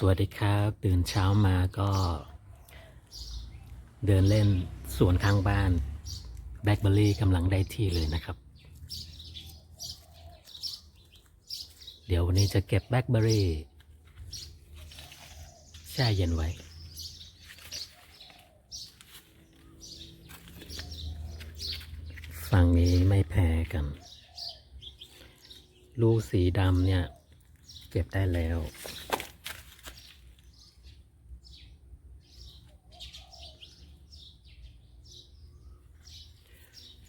สวัสดีครับ ตื่นเช้ามาก็ เดินเล่นสวนข้างบ้านแบล็คเบอร์รี่กำลังได้ที่เลยนะครับ เดี๋ยววันนี้จะเก็บแบล็คเบอร์รี่แช่เย็นไว้ ฝั่งนี้ไม่แพ้กัน ลูกสีดำเนี่ย เก็บได้แล้ว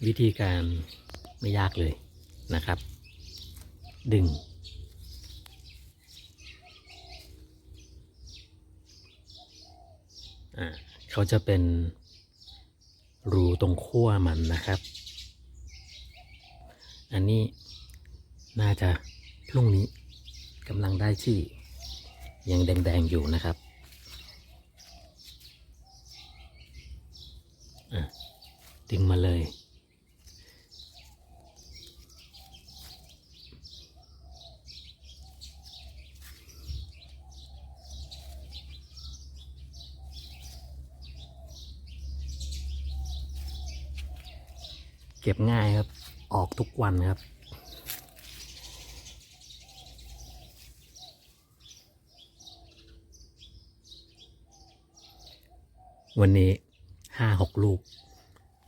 วิธีการไม่ยากเลยนะครับ ดึงอ่าเขาจะเป็นรูตรงขั้วมันนะครับ อันนี้น่าจะพรุ่งนี้กำลังได้ที่ยังแดงๆอยู่นะครับอะดึงมาเลย เก็บง่ายครับ ออกทุกวันครับ วันนี้ห้าหกลูก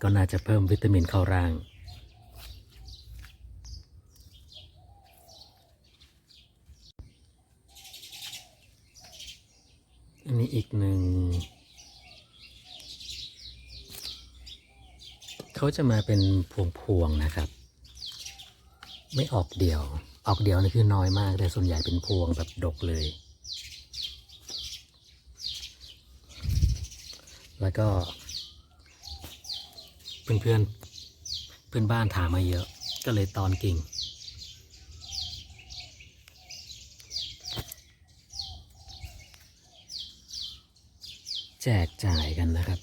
ก็น่าจะเพิ่มวิตามินเข้าร่าง อันนี้อีกหนึ่ง เขาจะมาเป็นพวงๆนะครับ ไม่ออกเดี่ยว ออกเดี่ยวนี่คือน้อยมาก แต่ส่วนใหญ่เป็นพวงแบบดกเลย แล้วก็เพื่อนเพื่อนๆเพื่อนบ้านถามมาเยอะ ก็เลยตอนกิ่งแจกจ่ายกันนะครับ